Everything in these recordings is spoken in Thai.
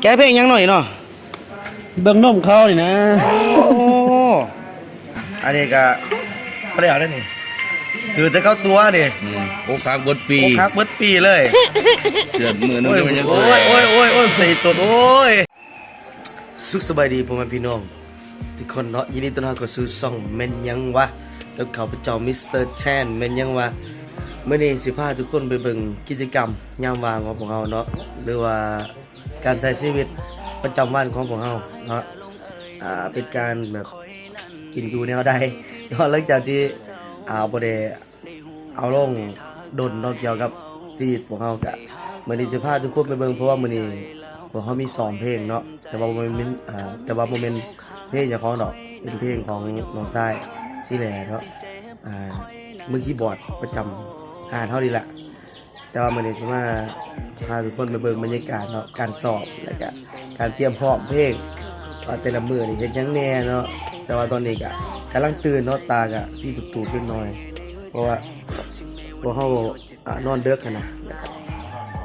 แกเพลงยังหน่อยเนาะเบิ่งนมเขานี่นะ โอ้อันนี้ก็ไม่ได้เอาได้นี่ถือแต่เข้าตัวนี่โอ้ค้างบดปีโอ้คักเบิดปีเลยเสือดมือนึงโอ้ยมันยังโอ้ยโอ้ยโอ้ยโอ้ยตีตดโอ้ยสุขสบายดีพ่อแม่พี่น้องทุกคนเนาะยินดีต้อนรับเข้าสู่ช่องแม่นยังวะกับเขาพระเจ้ามิสเตอร์แชนแม่นยังวะ เมื่อนี้สิพาทุกคนไปเบิ่งกิจกรรมยามว่างของพวกเราเนาะหรือว่าการใช้ชีวิตประจำวันของพวกเราเนาะอ่าเป็นการแบบกินอยู่แนวใดเนาะหลังจากที่อ่าบ่ได้เอาลงดนเนาะเกี่ยวกับชีวิตของเรากะมื้อนี้สิพาทุกคนไปเบิ่งเพราะว่ามื้อนี้พวกเขามีสองเพลงเนาะแต่ว่าบ่แม่นอ่าแต่ว่าบ่แม่นเพลงเจ้าของดอกเป็นเพลงของน้องชายสิแหล่เนาะอ่ามือคีย์บอร์ดประจำ หานเท่านี้แหละแต่ว่ามื้อนี้สิมาพาทุกคนไปเบิ่งบรรยากาศเนาะการสอบแล้วก็การเตรียมพร้อมเพลงว่าแต่ละมือนี่เฮ็ดหยังแน่เนาะแต่ว่าตอนนี้ก็กำลังตื่นเนาะตาก็สีตุ่ๆเล็กน้อย เพราะว่าเพราะเฮาอ่านอนเดึกกันนะ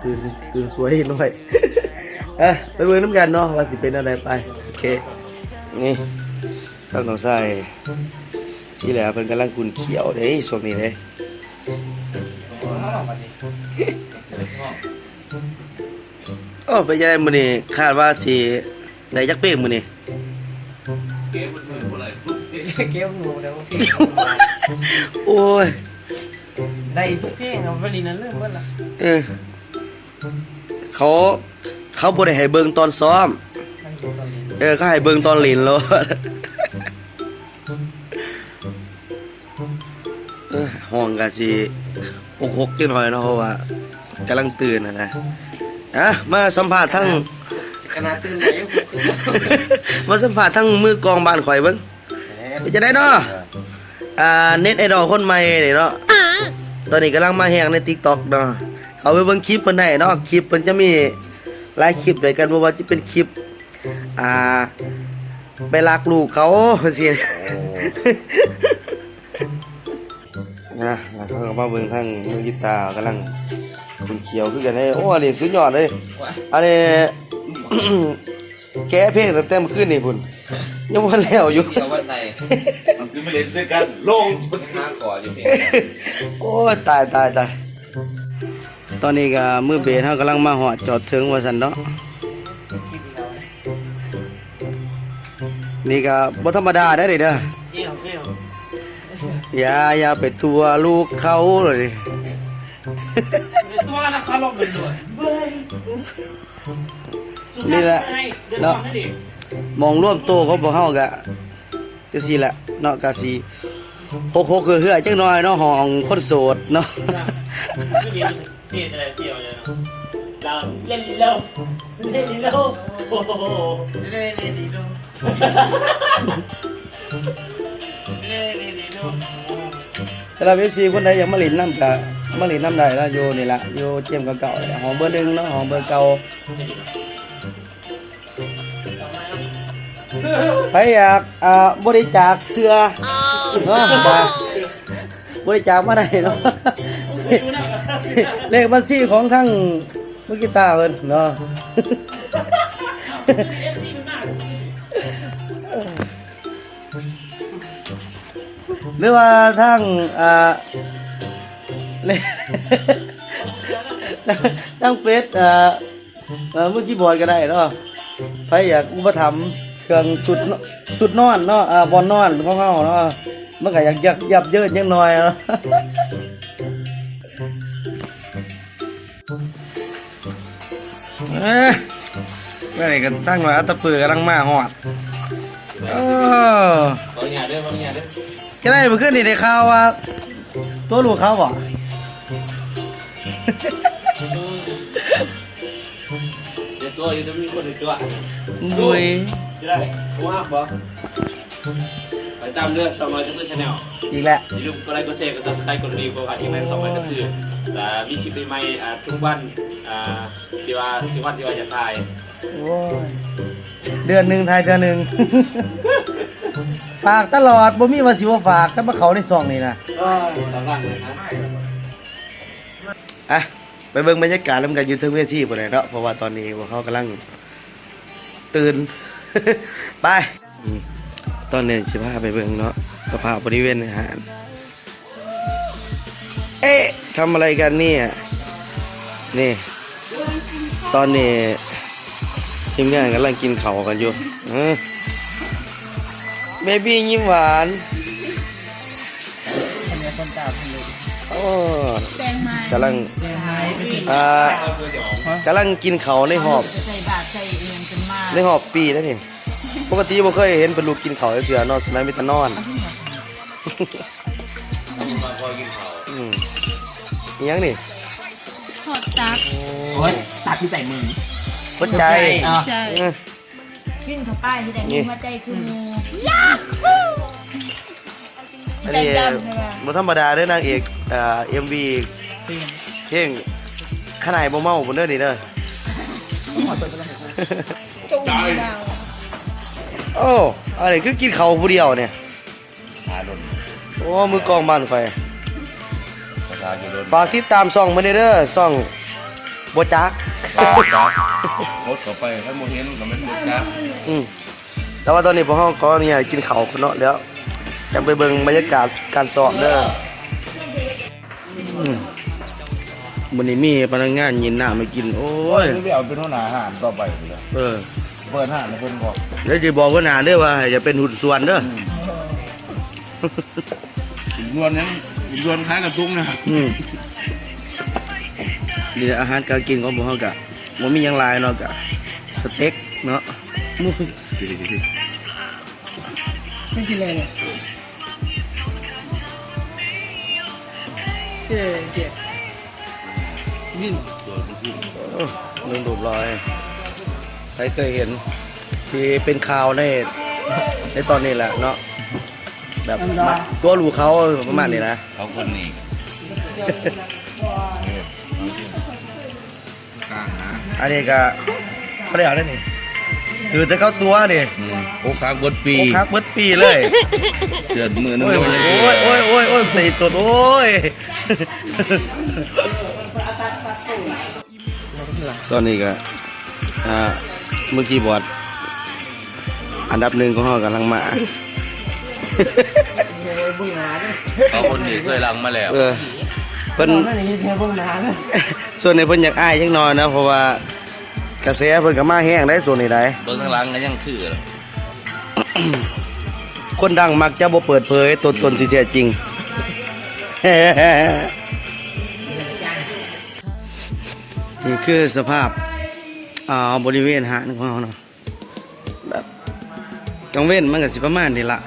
ตื่นตื่นสวยหน่อยเอ้ยไปเบิ่งน้ำกันเนาะว่าสิเป็นอะไรไปโอเคนี่ทางน้องชายสิแหล้วเพิ่นกำลังกุนเขียวเด้ช่วงนี้เลย ด้โอ้ไปยังไงมื้อนี้คาดว่าสิได้จักเพลงมื้อนี้เก็บมืออะไรเก็บหนูแล้วเพลงโอ้ยได้ทุกเพลงเอาไปลีนั้นเริ่มเมื่อละเออเขาเขาบ่ได้ให้เบิ่งตอนซ้อม เออเขาให้เบิ่งตอนเล่นแล้วเออห้องก็สิ หกๆจังหน่อยเนาะเพราะว่ากำลังตื่นน่ะนะอะมาสัมภาษณ์ทั้งขนาดตื่นเลยยังปลุกขึ้นมามาสัมภาษณ์ทั้งมือกลองบ้านข่อยเบิ่งเป็นจะได้เนาะอ่าเน็ตไอดอลคนใหม่นี่เนาะตอนนี้กำลังมาแฮงใน TikTok เนาะเขาไปเบิ่งคลิปเพิ่นได้เนาะคลิปเพิ่นจะมีหลายคลิปด้วยกันบ่ว่าจะเป็นคลิปอ่าไปลักลูกเขาสิ นะแล้วเขาก็มาเบิ่งทั้งมือกีตากำลังคุณเขียวคือกันเด้โอ้อันนี้สุดยอดเลยอันนี้ แกะเพลงแต่เมื่อคืนนี่พุ่นยังบ่แล้วอยู่เดี๋ยววันไหนมันคือมาเล่นด้วยกันลงมันห้าขออยู่เพียงโอ้ตายตายตายตอนนี้ก็มือเบสเฮากำลังมาหอดจอดถึงว่าซั่นเนาะนี่ก็บ่ธรรมดาได้อเด้อเอี่ยวเอี่ยว อย่าอย่าไปตัวลูกเขาเลยตัวนะเขาลงเลยด้วยนี่แหละเนาะมองร่วมโตของพวกเฮาก็จังซี่แหละเนาะก็สิหกๆคือเฮือจังน้อยเนาะห้องคนโสดเนาะเที่ยวอะไรเที่ยวเลยเราเล่นเร็วเล่นเร็วโอ้โหเล่นเล่นเสำหรับ FC คนใดอยากมาเล่นน้ำก็มาเล่นน้ำได้นะอยู่นี่ละอยู่เจียมเก่าๆห้องเบอร์หนึ่งเนาะห้องเบอร์เก่าใครอยากอ่าบริจาคเสื้อเนาะบริจาคมาได้เนาะเลขบัญชีของทั้งมุกิตาเพิ่นเนาะ หรือว่าทั้งอ่าทั้งเฟซอ่าเมื่อคีย์บอร์ดก็ได้เนาะใครอยากอุปถัมภ์เครื่องสุดสุดนอนเนาะอ่าบอลนอนของเฮาเนาะมันก็อยากยับยับเยินจังหน่อยเนาะเมื่อไหร่กันตั้งไว้อัตตะปือกำลังมาหอดเออบางอย่างด้วยบางอย่างด้วย จะได้มาขึ้นนี่ในข่าวว่าตัวลูกเขาบ่เดี๋ยวตัวอยู่จะมีคนหนึ่งตัวบุยจะได้ว้าบอไปตามเรื่องสองร้อยจุดชาแนลอีกแล้วอย่าลืมกดไลค์กดแชร์กดซับสไครต์กดรีวิวผ่านที่แม่สองร้อยจุดคือแต่มีคลิปใหม่ๆอ่าทุกวันอ่าที่ว่าที่วันที่ว่าจะถ่ายโอ้ยเดือนหนึ่งทายเดือนหนึ่ง ฝากตลอดบ่มีว่าสิว่าฝากแต่มาเขาในซองนี่นะก็สำหรับเลยนะอะไปเบิ่งบรรยากาศแล้วกันอยู่เทิงเวทีพุ่นแหละเนาะเพราะว่าตอนนี้พวกเขากำลังตื่น ไปอืมตอนนี้สิพาไปเบิ่งเนาะสภาพบริเวณอาหารเอ๊ะทำอะไรกันเนี่ยนี่ ตอนนี้ทีมงานกำลังกินเขาวกันอยู่เบบี้ยิ้มหวานคนนี้คนตามเลยโอ้แตงไม้กำลังเดินไม้ไปสิอ่ากำลังกินเขาวในหอบจะใส่บาตรใส่เอียงจนมากในหอบปีแล้วนี่ปกติบ่เคยเห็นเป็นลูกกินเขาวเถื่อนอนสมัยมิตรนอนอืมอิหยังนี่ทอดตักโอ้ยตัดที่ใส่มือหัวใจอะใจ เออขึ้นเข้าป้ายที่ไหนนี่มีหัวใจคืองูอันใจนี้ดำใช่ไหมบ่ธรรมดาเด้อนางเอกเอ่อ MV เพลงขนาดบ่เมาบ่เด้อนี่เด้อจุ่มดาวโอ้อะไรคือกินเขาวผู้เดียวเนี่ยโอ้มือกองบ้านไฟฝากติดตามซ่องมาเด้อซ่องบ่จัก รถต่อไปถ้าโมเห็นก็ไม่รู้จักอืมแต่ว่าตอนนี้พวกเราก็เนี่ยกินเขาวกันเนาะแล้วจะไปเบิ่งบรรยากาศการสอบเด้ออืมวันนี้มีพนักงานยินหน้ามากิน โอ้ยนี่ไปเอาเป็นหัวหน้าอาหารต่อไปเลยเออเปิดห้างแล้วเพิ่นบอกแล้วจะบอกว่าหนาเด้อว่าให้จะเป็นหุ่นส่วนเด้อรวนยังรวนคล้ายกับตุ้งนะอืมนี่แหละอาหารการกินของพวกเรากะ มันมีหยังหลายเนาะกะสเต็กเนาะหมูไม่ใช่เลยเนี่ยเจ๊เจ๊วิ่งลืมดูปลอยใครเคยเห็น ที่เป็นข่าวในในตอนนี้แหละเนาะแบบมัดตัวลูกเขาประมาณนี้นะเขาคนนี้ กลางนะอันนี้ก็เขาได้เอาได้นี่ถือจะเข้าตัวนี่โอ้ค้างบนปีโอ้คักเบิดปีเลยเสือมือนึงโอ้ยโอ้ยโอ้ยโอ้ยโอ้ยตีตดโอ้ยตอนนี้ก็อ่าเมื่อกี้บอดอันดับหนึ่งของเรากำลังมา เขาคนนี้เคยลังมาแล้วเออ เพิ่นนั่นอย่างนี้เธอเพิ่งนานนะส่วนในเพิ่นอยากอายจังน้อยนะเพราะว่ากระแสเพิ่นก็มาแห้งได้ส่วนนี้ได้เบิ้งข้างหลังก็ยังคือคนดังมักจะบ่เปิดเผยตัวตนที่แท้จริงนี่คือสภาพอ่าบริเวณหาดของเราเนาะแบบกลางเว้นมันก็สิประมาณนี้ละ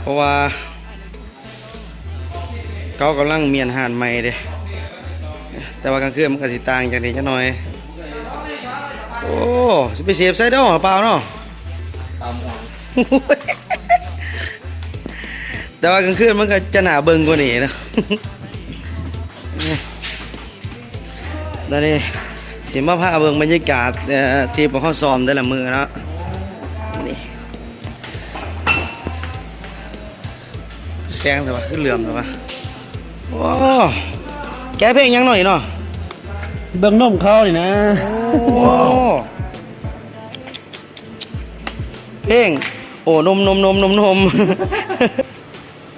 เพราะว่า เขากำลังเมียนหาดใหม่เด้แต่ว่ากลางคืนมันก็สิต่างจากนี้จักหน่อย โอ้สิไปเสียบไซเดอร์เปล่าเนาะแต่ว่ากลางคืนมันก็จะหนาเบิงกว่านี้นะตอนนี้สิมาพาเบิงบรรยากาศเอ่อที่พวกเขาซ้อมแต่ละมือนะนี่แสงแต่ว่าขึ้นเหลื่อมแต่ว่า โอ้แกเพลงยังหน่อยเนาะเบิ่งนมเขานี่นะโอ้เพลงโอ้นมนมนมนมนม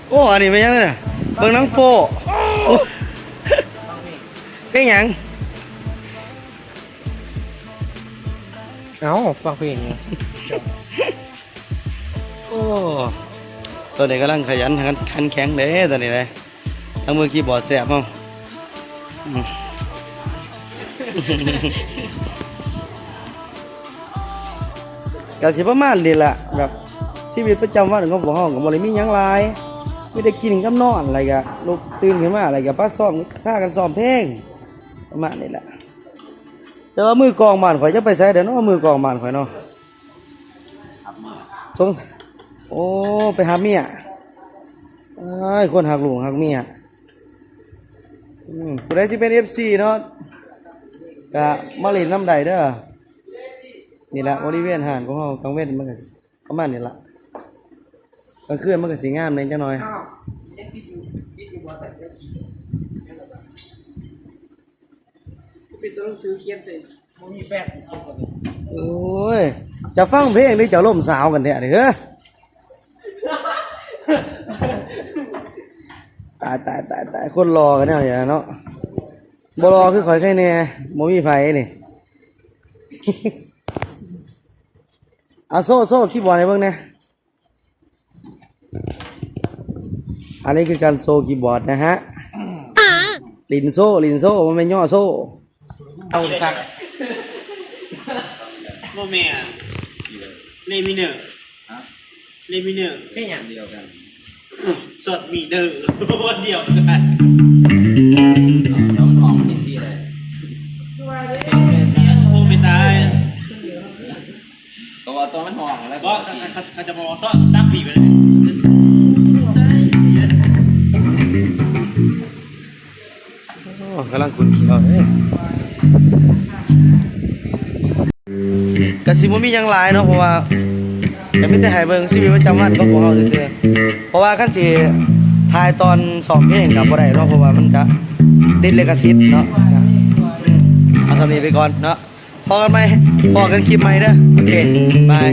โอ้อันนี้เป็นยังไงเนี่ยเบิ่งหนังโป้โอ้เพลงหยังเอ้าฟังเพลงไงโอ้ตอนนี้กำลังขยันขันขันแข็งเลยตอนนี้เลย ทั้งมือคีย์บอร์ดแสบมั้งอืมก็สิประมาณนี้แหละแบบชีวิตประจำวันของพวกเฮาก็บ่ได้มียังหลายมีแต่กินกับนอนอะไรก็ลุกตื่นขึ้นมาอะไรก็ป้าซ้อมพากันซ้อมเพลงประมาณนี้แหละแต่ว่ามือกองบ้านข่อยจะไปใส่เด้อเนาะมือกองบ้านข่อยเนาะสงโอ้ไปหาเมียอ้คนหักหลูกหักเมีย ผู้ใดที่เป็น FC เนาะก็มาเล่นน้ำใดเด้อนี่แหละบริเวณหานของเรากลางเว้นมันก็ประมาณนี้ละกลางคืนมันก็สีงามเลยจังหน่อยป็นตัวหนังสือเขียนเสร็จมีแฟนโอ้ยจะฟังเพลงหรือจะล่มสาวกันเนี่ยเด้อายตายตายตายคนรอกันเนี่ยอย่างเนาะบ่รอคือข่อยใครแน่บ่มีไผนี่เอาโซ่โซ่คีย์บอร์ดให้เบิ่งแหน่อันนี้คือการโซ่คีย์บอร์ดนะฮะลินโซ่ลินโซ่มันเป็นย่อโซ่เอาคักโมเมนเลมิเนอร์เลมิเนอร์แค่อย่างเดียวกัน สดมีเนอร์วันเดียวกันน้องของมันที่อะไรโอ้ไม่ตายตัวตัวมันห่องแล้วก็เขาเขาจะบอกซ่อนตั้งปีไปเลยโอ้กำลังคุณเขียวเอ้ยกะสิบ่มีหยังหลายเนาะเพราะว่า ก็มีแต่ให้เบิ่งชีวิตประจำวันก็ของเราซื่อๆเพราะว่าขั้นสี่ทายตอนสอบเพลงกับ่ได้เนาะเพราะว่ามันก็ติดลิขสิทธ์เนาะเอาสำนีไปก่อนเนาะพอกันไหมพอกันคลิปไหมเด้อโอเคบาย